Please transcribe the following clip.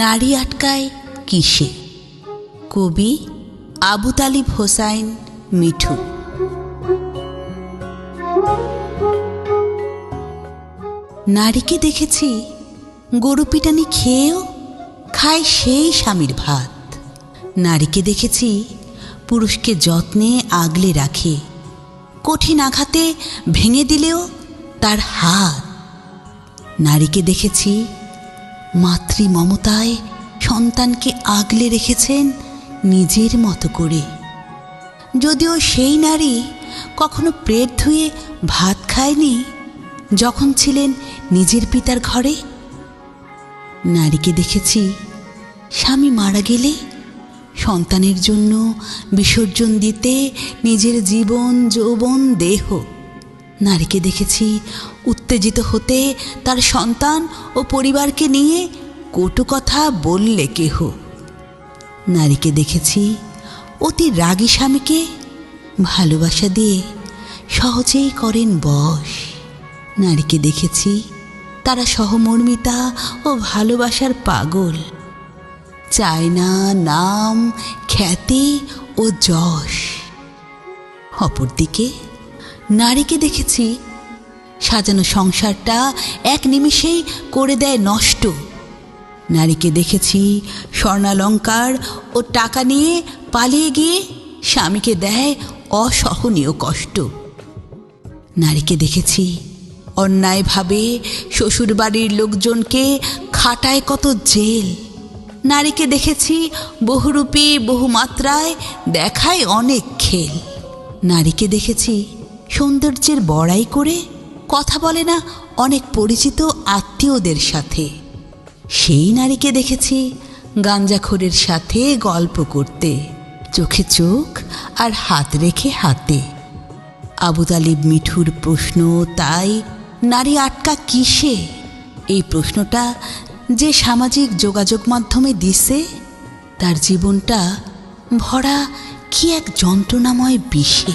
নারী আটকায় কিসে? কবি আবু তালিব হোসাইন মিঠু। নারীকে দেখেছি গরু পিটানি খেয়েও খায় সেই স্বামীর ভাত। নারীকে দেখেছি পুরুষকে যত্নে আগলে রাখে, কঠিন আঘাতে ভেঙে দিলেও তার হাত। নারীকে দেখেছি মাতৃ মমতায় সন্তানকে আগলে রেখেছেন নিজের মতো করে। যদিও সেই নারী কখনো পেট ধুয়ে ভাত খায়নি যখন ছিলেন নিজের পিতার ঘরে। নারীকে দেখেছি স্বামী মারা গেলে সন্তানের জন্য বিসর্জন দিতে নিজের জীবন, যৌবন, দেহ নারীকে দেখেছি উত্তেজিত হতে তার সন্তান ও পরিবারকে নিয়ে কটু কথা বললে কেহ। নারীকে দেখেছি অতি রাগী স্বামীকে ভালোবাসা দিয়ে সহজেই করেন বশ। নারীকে দেখেছি তারা সহমর্মিতা ও ভালোবাসার পাগল। চায় না নাম, খ্যাতি ও যশ। অপরদিকে নারীকে দেখেছি সাজানো সংসারটা এক নিমিষেই করে দেয় নষ্ট। নারীকে দেখেছি স্বর্ণালঙ্কার ও টাকা নিয়ে পালিয়ে গিয়ে স্বামীকে দেয় অসহনীয় কষ্ট। নারীকে দেখেছি অন্যায়ভাবে শ্বশুরবাড়ির লোকজনকে খাটায় কত জেল। নারীকে দেখেছি বহুরূপী বহুমাত্রায় দেখায় অনেক খেল। নারীকে দেখেছি সৌন্দর্যের বড়াই করে কথা বলে না অনেক পরিচিত আত্মীয়দের সাথে। সেই নারীকে দেখেছি গাঞ্জাখোরের সাথে গল্প করতে, চোখে চোখ আর হাত রেখে হাতে আবু তালিব মিঠুর প্রশ্ন, তাই নারী আটকা কিসে? এই প্রশ্নটা যে সামাজিক যোগাযোগ মাধ্যমে দিছে, তার জীবনটা ভরা কি এক যন্ত্রণাময় বিষে।